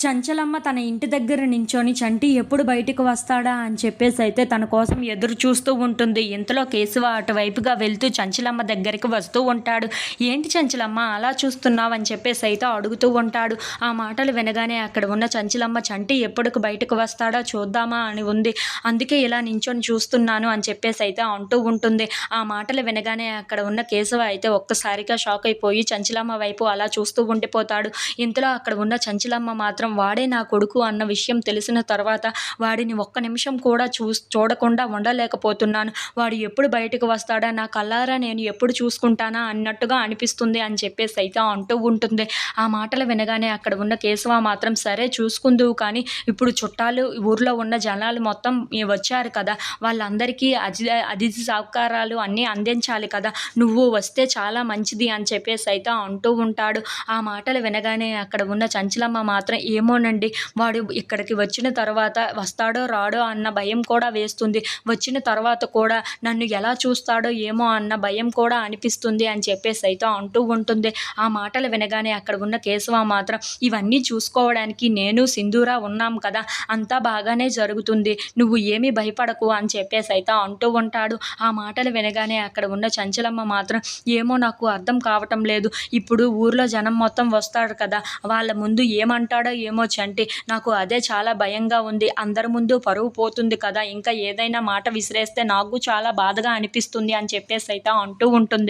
చంచలమ్మ తన ఇంటి దగ్గర నించొని చంటి ఎప్పుడు బయటకు వస్తాడా? అని చెప్పేసి అయితే తన కోసం ఎదురు చూస్తూ ఉంటుంది. ఇంతలో కేశవ అటువైపుగా వెళ్తూ చంచలమ్మ దగ్గరికి వస్తూ ఉంటాడు. ఏంటి చంచలమ్మ అలా చూస్తున్నావు? అని చెప్పేసి అయితే అడుగుతూ ఉంటాడు. ఆ మాటలు వినగానే అక్కడ ఉన్న చంచలమ్మ చంటి ఎప్పటికి బయటకు వస్తాడా? చూద్దామా? అని ఉంది. అందుకే ఇలా నించొని చూస్తున్నాను అని చెప్పేసి అయితే అంటూ ఉంటుంది. ఆ మాటలు వినగానే అక్కడ ఉన్న కేశవ అయితే ఒక్కసారిగా షాక్ అయిపోయి చంచలమ్మ వైపు అలా చూస్తూ ఉండిపోతాడు. ఇంతలో అక్కడ ఉన్న చంచలమ్మ మాత్రం వాడే నా కొడుకు అన్న విషయం తెలిసిన తర్వాత వాడిని ఒక్క నిమిషం కూడా చూ చూడకుండా ఉండలేకపోతున్నాను. వాడు ఎప్పుడు బయటకు వస్తాడా? నా కల్లారా నేను ఎప్పుడు చూసుకుంటానా? అన్నట్టుగా అనిపిస్తుంది అని చెప్పేసి అయితే అంటూ ఉంటుంది. ఆ మాటలు వినగానే అక్కడ ఉన్న కేశవ మాత్రం సరే చూసుకుందువు కానీ ఇప్పుడు చుట్టాలు ఊర్లో ఉన్న జనాలు మొత్తం వచ్చారు కదా. వాళ్ళందరికీ అజి అతిథి సహకారాలు అన్నీ అందించాలి కదా. నువ్వు వస్తే చాలా మంచిది అని చెప్పేసి అయితే అంటూ ఉంటాడు. ఆ మాటలు వినగానే అక్కడ ఉన్న చంచలమ్మ మాత్రం ఏ ఏమోనండి. వాడు ఇక్కడికి వచ్చిన తర్వాత వస్తాడో రాడో అన్న భయం కూడా వేస్తుంది. వచ్చిన తర్వాత కూడా నన్ను ఎలా చూస్తాడో ఏమో అన్న భయం కూడా అనిపిస్తుంది అని చెప్పేసి అయితే అంటూ ఉంటుంది. ఆ మాటలు వినగానే అక్కడ ఉన్న కేశవ మాత్రం ఇవన్నీ చూసుకోవడానికి నేను సింధూరా ఉన్నాం కదా అంతా బాగానే జరుగుతుంది. నువ్వు ఏమీ భయపడకు అని చెప్పేసి అయితే అంటూ ఉంటాడు. ఆ మాటలు వినగానే అక్కడ ఉన్న చంచలమ్మ మాత్రం ఏమో నాకు అర్థం కావటం లేదు. ఇప్పుడు ఊర్లో జనం మొత్తం వస్తాడు కదా వాళ్ళ ముందు ఏమంటాడో ఏమో చంటి నాకు అదే చాలా భయంగా ఉంది. అందరి ముందు పరువు పోతుంది కదా ఇంకా ఏదైనా మాట విసిరేస్తే నాకు చాలా బాధగా అనిపిస్తుంది అని చెప్పేసి అయితే అంటూ ఉంటుంది.